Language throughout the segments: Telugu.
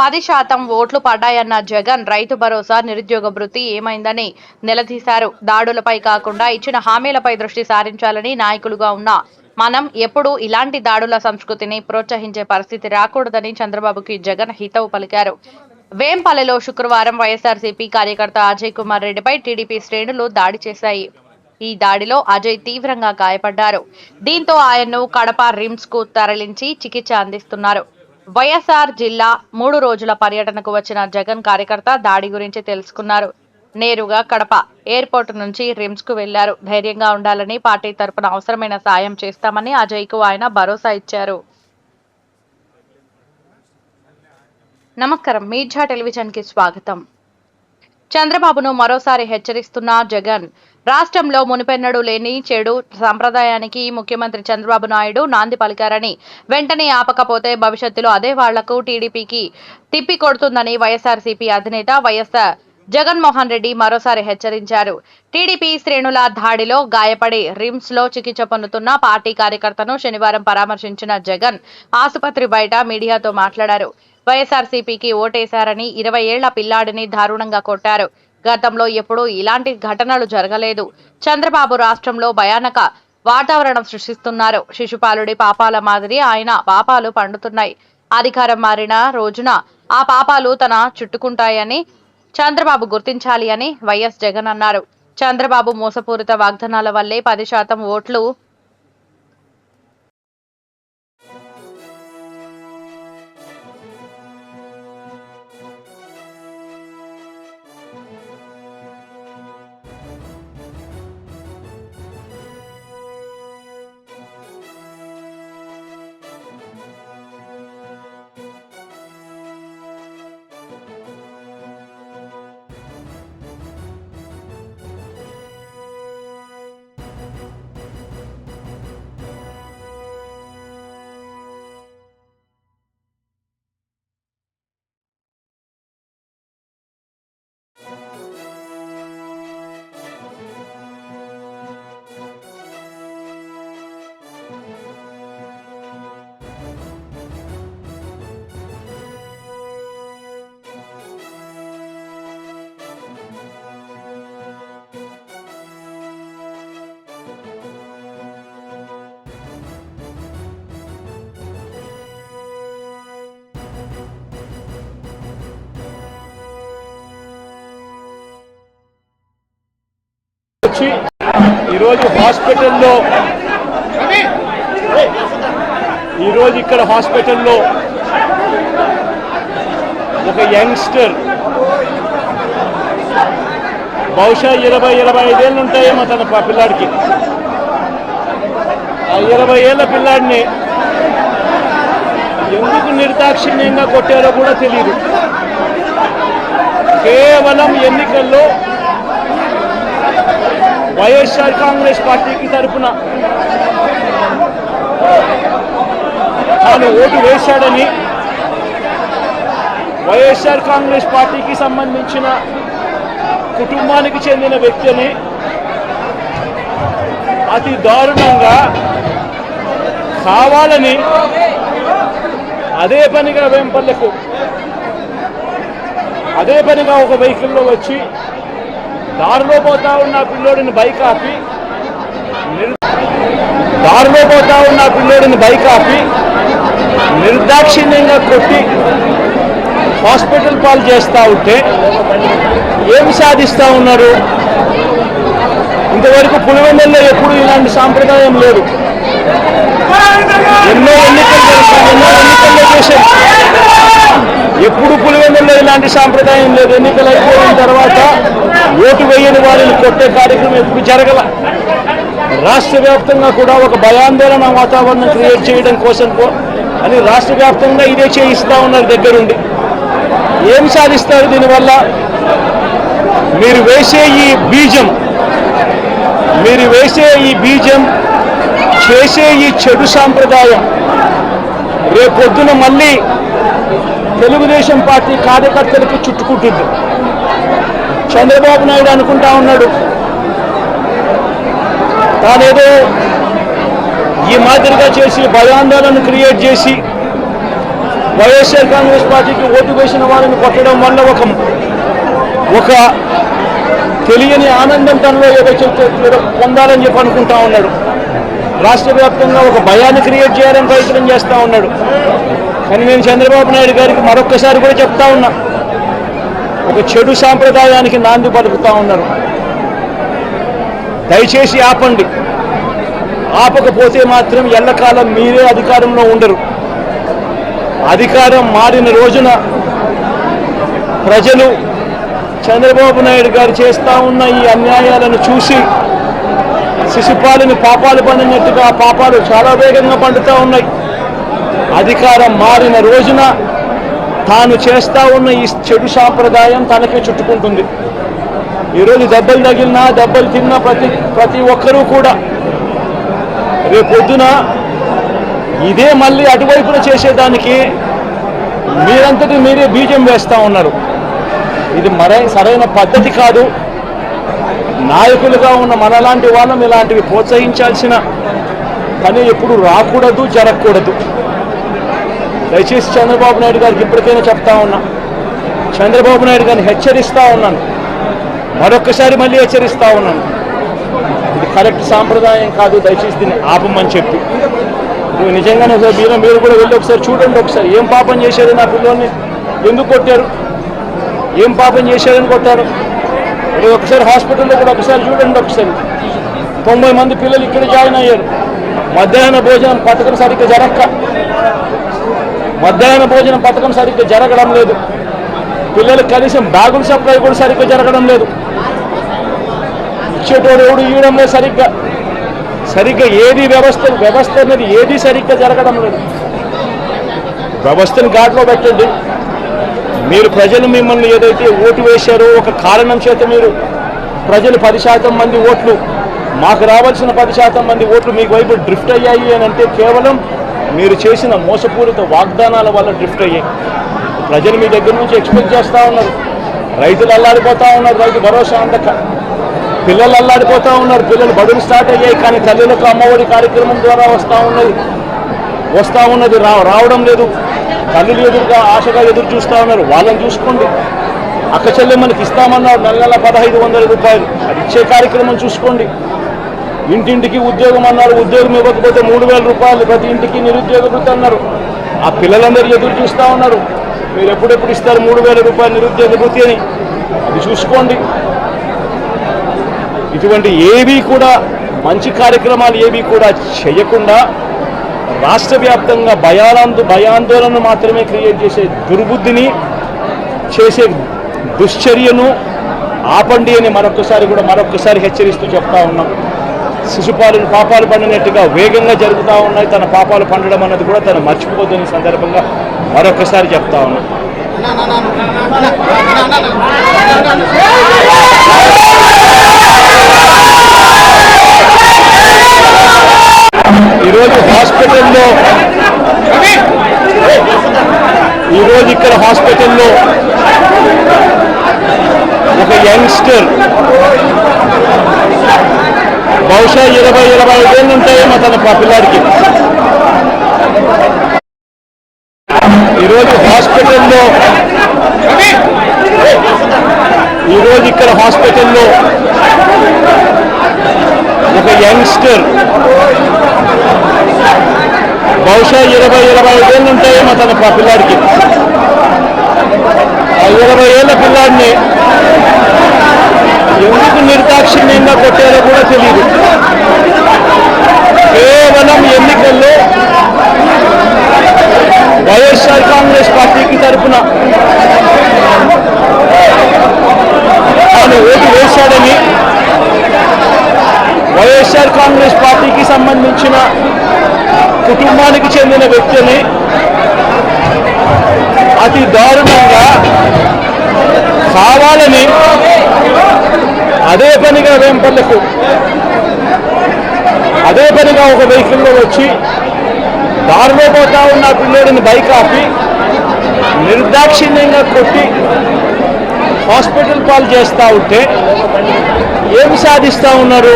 పది శాతం ఓట్లు పడ్డాయన్న జగన్ రైతు భరోసా నిరుద్యోగ భృతి ఏమైందని నిలదీశారు. దాడులపై కాకుండా ఇచ్చిన హామీలపై దృష్టి సారించాలని నాయకులుగా ఉన్న మనం ఎప్పుడూ ఇలాంటి దాడుల సంస్కృతిని ప్రోత్సహించే పరిస్థితి రాకూడదని చంద్రబాబుకి జగన్ హితవు పలికారు. వేంపల్లెలో శుక్రవారం వైఎస్ఆర్సీపీ కార్యకర్త అజయ్ కుమార్ రెడ్డిపై టీడీపీ శ్రేణులు దాడి చేశాయి. ఈ దాడిలో అజయ్ తీవ్రంగా గాయపడ్డారు. దీంతో ఆయన్ను కడప రిమ్స్కు తరలించి చికిత్స అందిస్తున్నారు. వైఎస్ఆర్ జిల్లా మూడు రోజుల పర్యటనకు వచ్చిన జగన్ కార్యకర్త దాడి గురించి తెలుసుకున్నారు. నేరుగా కడప ఎయిర్పోర్ట్ నుంచి రిమ్స్కు వెళ్ళారు. ధైర్యంగా ఉండాలని పార్టీ తరపున అవసరమైన సాయం చేస్తామని అజయ్కు ఆయన భరోసా ఇచ్చారు. నమస్కారం. మీర్జా టెలివిజన్కి స్వాగతం. చంద్రబాబును మరోసారి హెచ్చరిస్తున్న జగన్ రాష్ట్రంలో మునిపెన్నడూ లేని చెడు సంప్రదాయానికి ముఖ్యమంత్రి చంద్రబాబు నాయుడు నాంది పలికారని వెంటనే ఆపకపోతే భవిష్యత్తులో అదే వాళ్ళకు టీడీపీకి తిప్పి కొడుతుందని వైఎస్ఆర్సీపీ అధినేత వైఎస్ఆర్ జగన్మోహన్ రెడ్డి మరోసారి హెచ్చరించారు. టీడీపీ శ్రేణుల దాడిలో గాయపడి రిమ్స్లో చికిత్స పొందుతున్న పార్టీ కార్యకర్తను శనివారం పరామర్శించిన జగన్ ఆసుపత్రి బయట మీడియాతో మాట్లాడారు. వైఎస్ఆర్సీపీకి ఓటేశారని ఇరవై ఏళ్ళ పిల్లాడిని దారుణంగా కొట్టారు. గతంలో ఎప్పుడూ ఇలాంటి ఘటనలు జరగలేదు. చంద్రబాబు రాష్ట్రంలో భయానక వాతావరణం సృష్టిస్తున్నారు. శిశుపాలుడి పాపాల మాదిరి ఆయన పాపాలు పండుతున్నాయి. అధికారం మారిన రోజున ఆ పాపాలు తన చుట్టుకుంటాయని చంద్రబాబు గుర్తించాలి అని వైఎస్ జగన్ అన్నారు. చంద్రబాబు మోసపూరిత వాగ్దానాల వల్లే పది శాతం ఓట్లు వచ్చి ఈరోజు హాస్పిటల్లో ఈరోజు ఇక్కడ హాస్పిటల్లో ఒక యంగ్స్టర్. బహుశా ఇరవై ఇరవై ఐదేళ్ళు ఉంటాయేమో తన పిల్లాడికి. ఆ ఇరవై ఏళ్ళ పిల్లాడిని ఎందుకు నిర్దాక్షిణ్యంగా కొట్టారో కూడా తెలియదు కేవలం ఎన్నికల్లో వైఎస్ఆర్ కాంగ్రెస్ పార్టీకి తరఫున తాను ఓటు వేశాడని వైఎస్ఆర్ కాంగ్రెస్ పార్టీకి సంబంధించిన కుటుంబానికి చెందిన వ్యక్తిని అతి దారుణంగా కావాలని అదే పనిగా వేంపల్లకు అదే పనిగా ఒక వెహికల్లో వచ్చి దారిలో పోతా ఉన్న పిల్లోడిని బైక్ ఆపి దారిలో పోతా ఉన్న పిల్లోడిని బైక్ ఆపి నిర్దాక్షిణ్యంగా కొట్టి హాస్పిటల్ పాలు చేస్తూ ఉంటే ఏమి సాధిస్తూ ఉన్నారు? ఇంతవరకు పులివెందుల్లో ఎప్పుడు ఇలాంటి సాంప్రదాయం లేదు. ఎన్నో ఎన్నికలు ఎన్నో ఎన్నికల్లో చేశారు. ఎప్పుడు పులివెందు ఎలాంటి సాంప్రదాయం లేదు. ఎన్నికలు అయిపోయిన తర్వాత ఓటు వేయని వారిని కొట్టే కార్యక్రమం ఎప్పుడు జరగల? రాష్ట్ర వ్యాప్తంగా కూడా ఒక భయాందోళన వాతావరణం క్రియేట్ చేయడం కోసం అని రాష్ట్ర వ్యాప్తంగా ఇదే చేయిస్తా ఉన్నారు దగ్గరుండి. ఏం సాధిస్తారు దీనివల్ల? మీరు వేసే ఈ బీజం మీరు వేసే ఈ బీజం చేసే ఈ చెడు సాంప్రదాయం రేపొద్దున మళ్ళీ తెలుగుదేశం పార్టీ కార్యకర్తలకు చుట్టుకుంటుంది. చంద్రబాబు నాయుడు అనుకుంటా ఉన్నాడు. తానేదో ఈ మాదిరిగా చేసి భయాందోళన క్రియేట్ చేసి వైఎస్ఆర్ కాంగ్రెస్ పార్టీకి ఓటు వేసిన వారిని కొట్టడం వల్ల ఒక ఒక తెలియని ఆనందం తనలో ఏదో చెప్తే ఏదో పొందాలని చెప్పి అనుకుంటా ఉన్నాడు. రాష్ట్ర వ్యాప్తంగా ఒక భయాన్ని క్రియేట్ చేయాలని ప్రయత్నం చేస్తూ ఉన్నాడు. కానీ నేను చంద్రబాబు నాయుడు గారికి మరొక్కసారి కూడా చెప్తా ఉన్నా. ఒక చెడు సాంప్రదాయానికి నాంది పలుకుతా ఉన్నారు. దయచేసి ఆపండి. ఆపకపోతే మాత్రం ఎల్లకాలం మీరే అధికారంలో ఉండరు. అధికారం మారిన రోజున ప్రజలు చంద్రబాబు నాయుడు గారు చేస్తా ఉన్న ఈ అన్యాయాలను చూసి శిశుపాలని పాపాలు పండినట్టుగా ఆ పాపాలు చాలా వేగంగా పండుతూ ఉన్నాయి. అధికారం మారిన రోజున తాను చేస్తా ఉన్న ఈ చెడు సాంప్రదాయం తనకే చుట్టుకుంటుంది. ఈరోజు దెబ్బలు తగిలినా దెబ్బలు తిన్నా ప్రతి ప్రతి ఒక్కరూ కూడా రేపొద్దున ఇదే మళ్ళీ అటువైపున చేసేదానికి మీరంతటి మీరే బీజం వేస్తూ ఉన్నారు. ఇది మరై సరైన పద్ధతి కాదు. నాయకులుగా ఉన్న మనలాంటి వాళ్ళం ఇలాంటివి ప్రోత్సహించాల్సిన పని ఎప్పుడు రాకూడదు జరగకూడదు. దయచేసి చంద్రబాబు నాయుడు గారికి ఇప్పటికైనా చెప్తా ఉన్నా. చంద్రబాబు నాయుడు గారిని హెచ్చరిస్తా ఉన్నాను. మరొక్కసారి మళ్ళీ హెచ్చరిస్తా ఉన్నాను. ఇది కరెక్ట్ సాంప్రదాయం కాదు దయచేసి దీన్ని ఆపమని చెప్పి. నువ్వు నిజంగానే సార్ మీరు మీరు కూడా వెళ్ళి ఒకసారి చూడండి ఒకసారి. ఏం పాపం చేశారు నా పిల్లల్ని ఎందుకు కొట్టారు? ఏం పాపం చేశారని కొట్టారు? ఒకసారి హాస్పిటల్లో కూడా ఒకసారి చూడండి ఒకసారి. తొంభై మంది పిల్లలు ఇక్కడ జాయిన్ అయ్యారు. మధ్యాహ్న భోజనం పథకం సరిగ్గా జరక్క మధ్యాహ్న భోజనం పథకం సరిగ్గా జరగడం లేదు. పిల్లలకు కనీసం బ్యాగుల సప్లై కూడా సరిగ్గా జరగడం లేదు. ఇచ్చేటోడు ఎవడు ఇవ్వడం లేదు సరిగ్గా. సరిగ్గా ఏది వ్యవస్థ వ్యవస్థ అనేది ఏది సరిగ్గా జరగడం లేదు. వ్యవస్థను ఘాట్లో పెట్టండి. మీరు ప్రజలు మిమ్మల్ని ఏదైతే ఓటు వేశారో ఒక కారణం చేత మీరు ప్రజలు పది శాతం మంది ఓట్లు మాకు రావాల్సిన పది శాతం మంది ఓట్లు మీకు వైపు డ్రిఫ్ట్ అయ్యాయి అని అంటే కేవలం మీరు చేసిన మోసపూరిత వాగ్దానాల వల్ల డ్రిఫ్ట్ అయ్యాయి ప్రజలు మీ దగ్గర నుంచి ఎక్స్పెక్ట్ చేస్తూ ఉన్నారు. రైతులు అల్లాడిపోతూ ఉన్నారు రైతు భరోసా అందక. పిల్లలు అల్లాడిపోతూ ఉన్నారు పిల్లలు బడులు స్టార్ట్ అయ్యాయి కానీ తల్లులకు అమ్మఒడి కార్యక్రమం ద్వారా వస్తూ ఉన్నది. వస్తూ ఉన్నది రా రావడం లేదు. తల్లులు ఎదురుగా ఆశగా ఎదురు చూస్తూ ఉన్నారు. వాళ్ళని చూసుకోండి. అక్క చెల్లెమ్మనికి ఇస్తామన్నారు నెల నెల పదహైదు వందల రూపాయలు. అది ఇచ్చే కార్యక్రమం చూసుకోండి. ఇంటింటికి ఉద్యోగం అన్నారు ఉద్యోగం ఇవ్వకపోతే మూడు వేల రూపాయలు ప్రతి ఇంటికి నిరుద్యోగ వృత్తి అన్నారు. ఆ పిల్లలందరూ ఎదురు చూస్తూ ఉన్నారు. మీరు ఎప్పుడెప్పుడు ఇస్తారు మూడు వేల రూపాయలు నిరుద్యోగ వృత్తి అని? అది చూసుకోండి. ఇటువంటి ఏవి కూడా మంచి కార్యక్రమాలు ఏవి కూడా చేయకుండా రాష్ట్ర వ్యాప్తంగా భయాలందు భయాందోళన మాత్రమే క్రియేట్ చేసే దుర్బుద్ధిని చేసే దుశ్చర్యను ఆపండి అని మరొకసారి కూడా మరొకసారి హెచ్చరిస్తూ చెప్తా ఉన్నాం. శిశుపాలను పాపాలు పండినట్టుగా వేగంగా జరుగుతూ ఉన్నాయి. తన పాపాలు పండడం అన్నది కూడా తను మర్చిపోతున్న సందర్భంగా మరొకసారి చెప్తా ఉన్నాం. ఈరోజు హాస్పిటల్లో ఈరోజు ఇక్కడ హాస్పిటల్లో ఒక యంగ్స్టర్ ఇరవై ఇరవై ఐదేళ్ళు ఉంటాయేమో తన పిల్లాడికి ఈరోజు హాస్పిటల్లో ఈరోజు ఇక్కడ హాస్పిటల్లో ఒక యంగ్స్టర్ బహుశా ఇరవై ఇరవై ఐదేళ్ళు ఉంటాయేమో తన పిల్లాడికి ఆ ఇరవై ఏళ్ళ పిల్లాడిని ఎందుకు నిర్దాక్షిణ్యంగా కొట్టారో కూడా తెలియదు కేవలం ఎన్నికల్లో వైఎస్ఆర్ కాంగ్రెస్ పార్టీకి తరఫున తాను ఓటు వేశాడని వైఎస్ఆర్ కాంగ్రెస్ పార్టీకి సంబంధించిన కుటుంబానికి చెందిన వ్యక్తిని అతి దారుణంగా కావాలని అదే పనిగా వేంపల్లకు అదే పనిగా ఒక వెహికల్లో వచ్చి దారిలో పోతా ఉన్న ఆ పిల్లోడిని బైక్ ఆపి నిర్దాక్షిణ్యంగా కొట్టి హాస్పిటల్ పాలు చేస్తూ ఉంటే ఏమి సాధిస్తూ ఉన్నారు?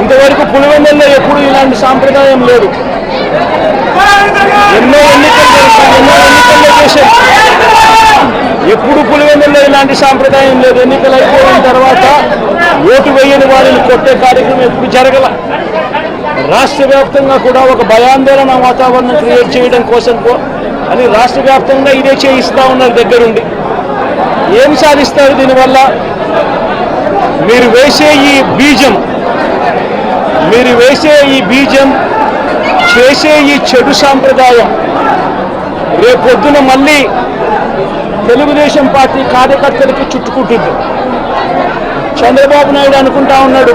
ఇంతవరకు పులివెందుల్లో ఎప్పుడు ఇలాంటి సాంప్రదాయం లేదు. ఎన్నో ఎన్నికలు ఎన్నో ఎన్నికల్లో చేశారు. ఎప్పుడు పులివెందుల్లో ఇలాంటి సాంప్రదాయం లేదు. ఎన్నికలు అయిపోయిన తర్వాత ఓటు వేయని వారిని కొట్టే కార్యక్రమం ఎప్పుడు జరగల. రాష్ట్ర వ్యాప్తంగా కూడా ఒక భయాందోళన వాతావరణం క్రియేట్ చేయడం కోసం కో- అని రాష్ట్ర వ్యాప్తంగా ఇదే చేయిస్తా ఉన్నారు దగ్గరుండి. ఏం సాధిస్తారు దీనివల్ల? మీరు వేసే ఈ బీజం మీరు వేసే ఈ బీజం చేసే ఈ చెడు సాంప్రదాయం రేపొద్దున మళ్ళీ తెలుగుదేశం పార్టీ కార్యకర్తలకి చుట్టుకుంటుంది. చంద్రబాబు నాయుడు అనుకుంటా ఉన్నాడు.